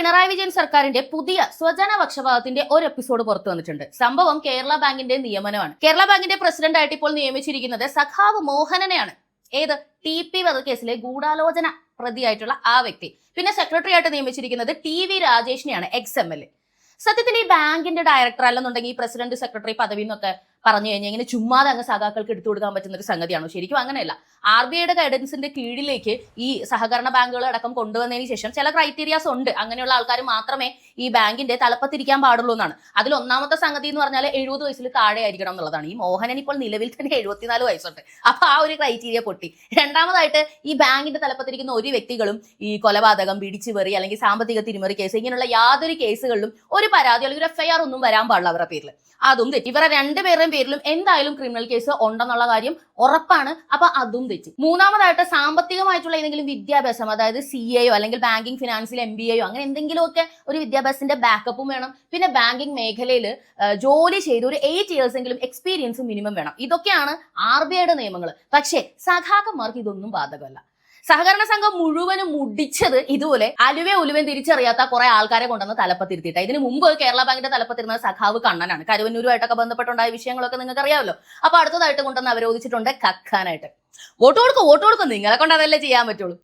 പിണറായി വിജയൻ സർക്കാരിന്റെ പുതിയ സ്വജന പക്ഷപാതത്തിന്റെ ഒരു എപ്പിസോഡ് പുറത്തു വന്നിട്ടുണ്ട്. സംഭവം കേരള ബാങ്കിന്റെ നിയമനമാണ്. കേരള ബാങ്കിന്റെ പ്രസിഡന്റ് ആയിട്ട് ഇപ്പോൾ നിയമിച്ചിരിക്കുന്നത് സഖാവ് മോഹനനെയാണ്. ഏത്? ടി പി വധക്കേസിലെ ഗൂഢാലോചന പ്രതിയായിട്ടുള്ള ആ വ്യക്തി. പിന്നെ സെക്രട്ടറി ആയിട്ട് നിയമിച്ചിരിക്കുന്നത് ടി വി രാജേഷിനെയാണ് എക്സ് എം എൽ എ സത്യത്തിൽ ഈ ബാങ്കിന്റെ ഡയറക്ടർ അല്ലെന്നുണ്ടെങ്കിൽ പ്രസിഡന്റ് സെക്രട്ടറി പദവി എന്നൊക്കെ പറഞ്ഞു കഴിഞ്ഞാൽ ഇങ്ങനെ ചുമ്മാതെ അങ്ങ് സഖാക്കൾക്ക് എടുത്തു കൊടുക്കാൻ പറ്റുന്ന ഒരു സംഗതിയാണോ? ശരിക്കും അങ്ങനെയല്ല. ആർ ബി ഐയുടെ ഗൈഡൻസിന്റെ കീഴിലേക്ക് ഈ സഹകരണ ബാങ്കുകൾ അടക്കം കൊണ്ടുവന്നതിന് ശേഷം ചില ക്രൈറ്റീരിയാസ് ഉണ്ട്. അങ്ങനെയുള്ള ആൾക്കാർ മാത്രമേ ഈ ബാങ്കിന്റെ തലപ്പത്തിരിക്കാൻ പാടുള്ളൂ എന്നാണ്. അതിൽ ഒന്നാമത്തെ സംഗതി എന്ന് പറഞ്ഞാൽ എഴുപത് വയസ്സിൽ താഴെ ആയിരിക്കണം എന്നുള്ളതാണ്. ഈ മോഹനൻ ഇപ്പോൾ നിലവിൽ തന്നെ എഴുപത്തിനാല് വയസ്സുണ്ട്. അപ്പൊ ആ ഒരു ക്രൈറ്റീരിയ പൊട്ടി. രണ്ടാമതായിട്ട് ഈ ബാങ്കിന്റെ തലപ്പത്തിരിക്കുന്ന ഒരു വ്യക്തികളും ഈ കൊലപാതകം പിടിച്ചുപറി അല്ലെങ്കിൽ സാമ്പത്തിക തിരിമറി കേസ് ഇങ്ങനെയുള്ള യാതൊരു കേസുകളിലും ഒരു പരാതി അല്ലെങ്കിൽ ഒരു എഫ്ഐആർ ഒന്നും വരാൻ പാടില്ല അവരുടെ പേരിൽ അതും തെറ്റി. ഇവരെ രണ്ടുപേരുടെയും പേരിലും എന്തായാലും ക്രിമിനൽ കേസ് ഉണ്ടെന്നുള്ള കാര്യം ഉറപ്പാണ്. അപ്പൊ അതും തെറ്റി. മൂന്നാമതായിട്ട് സാമ്പത്തികമായിട്ടുള്ള ഏതെങ്കിലും വിദ്യാഭ്യാസം അതായത് സി എയോ അല്ലെങ്കിൽ ബാങ്കിങ് ഫിനാൻസിൽ എം ബി എയോ അങ്ങനെ എന്തെങ്കിലുമൊക്കെ ഒരു വിദ്യാഭ്യാസത്തിന്റെ ബാക്കപ്പും വേണം. പിന്നെ ബാങ്കിങ് മേഖലയിൽ ജോലി ചെയ്ത് ഒരു എയ്റ്റ് ഇയേഴ്സ് എങ്കിലും എക്സ്പീരിയൻസ് മിനിമം വേണം. ഇതൊക്കെയാണ് ആർ ബി ഐയുടെ നിയമങ്ങൾ പക്ഷേ സഖാക്കന്മാർക്ക് ഇതൊന്നും ബാധകമല്ല. സഹകരണ സംഘം മുഴുവനും മുടിച്ചത് ഇതുപോലെ അലുവേ ഉലുവൻ തിരിച്ചറിയാത്ത കുറെ ആൾക്കാരെ കൊണ്ടുവന്ന് തലപ്പത്തിരുത്തിയിട്ട്. ഇതിന് മുമ്പ് കേരള ബാങ്കിന്റെ തലപ്പത്തിരുന്ന സഖാവ് കണ്ണനാണ്. കരുവന്നൂരുമായിട്ടൊക്കെ ബന്ധപ്പെട്ടുണ്ടായ വിഷയങ്ങളൊക്കെ നിങ്ങൾക്ക് അറിയാമല്ലോ. അപ്പൊ അടുത്തതായിട്ട് കൊണ്ടുവന്ന് അവരോധിച്ചിട്ടുണ്ട് കക്കാനായിട്ട്. വോട്ട് കൊടുക്കും വോട്ട് കൊടുക്കും. നിങ്ങളെ കൊണ്ട് അതല്ലേ ചെയ്യാൻ പറ്റുള്ളൂ.